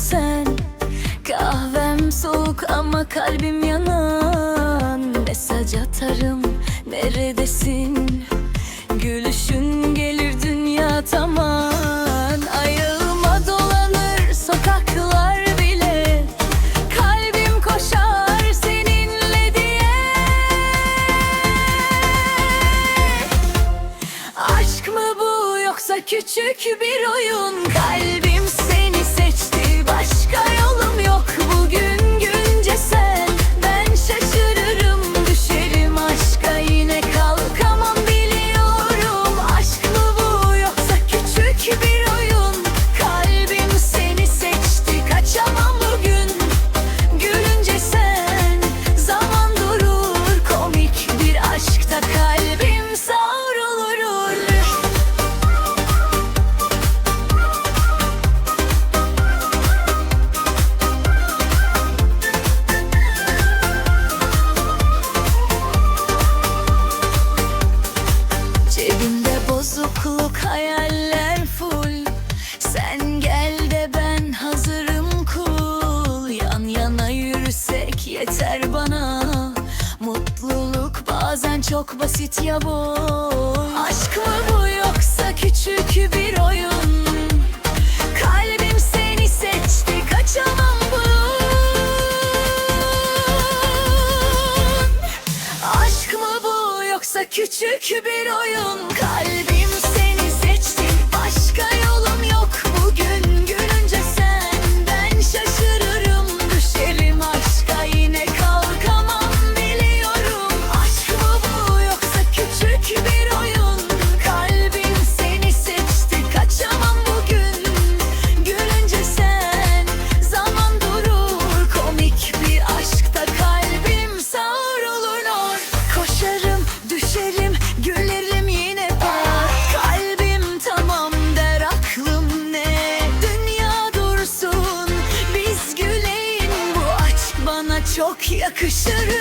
sen. Kahvem soğuk ama kalbim yanan. Mesaj atarım neredesin? Gülüşün gelir dünya tamam Ayağıma dolanır sokaklar bile. Kalbim koşar seninle diye. Aşk mı bu yoksa küçük bir oyun? Kalbi Bazen çok basit ya bu. Aşk mı bu yoksa küçük bir oyun? Kalbim seni seçti kaçamam bunun Aşk mı bu yoksa küçük bir oyun? Kalbim Bakışları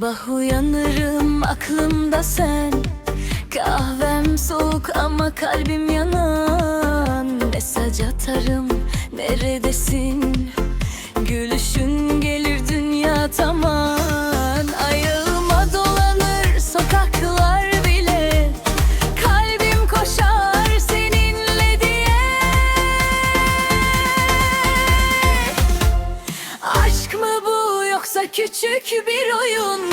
Sabah uyanırım aklımda sen. Kahvem soğuk ama kalbim yanan. Mesaj atarım neredesin? Gülüşün gelir dünya tamam Ayağıma dolanır sokaklar bile. Kalbim koşar seninle diye. Aşk mı bu yoksa küçük bir oyun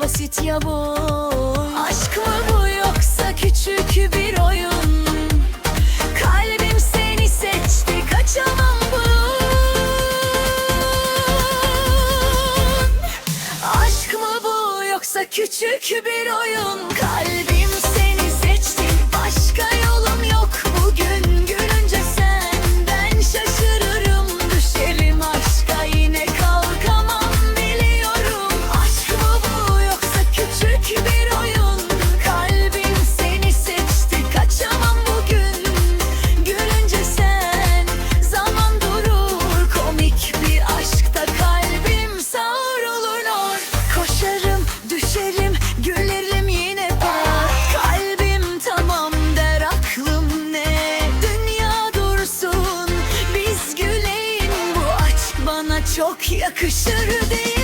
basit ya bu. Aşk mı bu yoksa küçük bir oyun? Kalbim seni seçti kaçamam bunun Aşk mı bu yoksa küçük bir oyun? Kalbim çok yakışır diye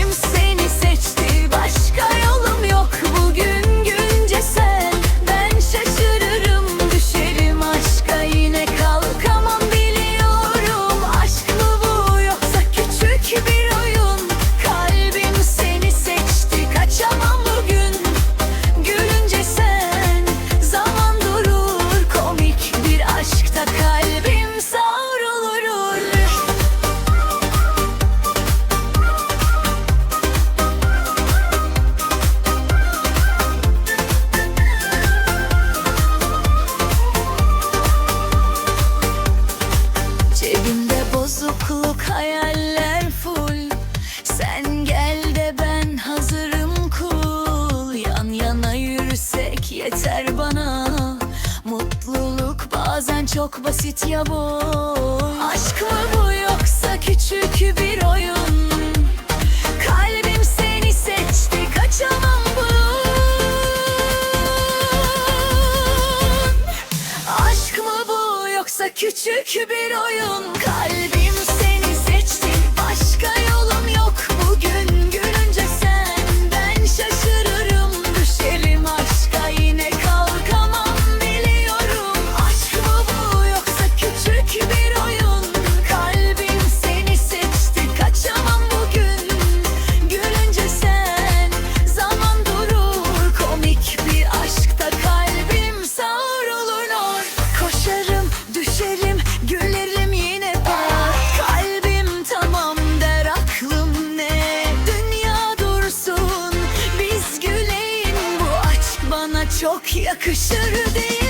basit ya bu Aşk mı bu yoksa küçük bir oyun? Kalbim seni seçti kaçamam bunun Aşk mı bu yoksa küçük bir oyun? Yakışır diye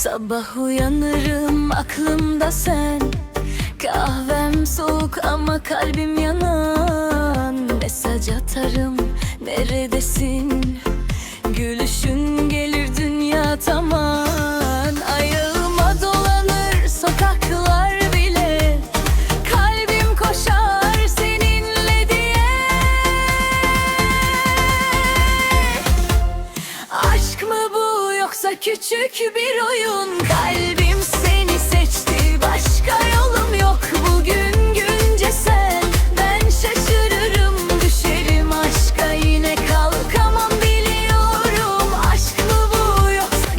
Sabah uyanırım aklımda sen. Kahvem soğuk ama kalbim yanan. Mesaj atarım neredesin? Gülüşün gelir dünya tamam Ayağıma dolanır sokaklar bile. Kalbim koşar seninle diye. Aşk mı bu yoksa küçük bir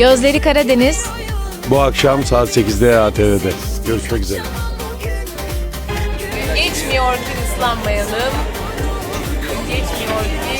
Gözleri Karadeniz. Bu akşam saat 8'de ATV'de. Görüşmek üzere. Geçmiyor gün ıslanmayalım. Geçmiyor gün.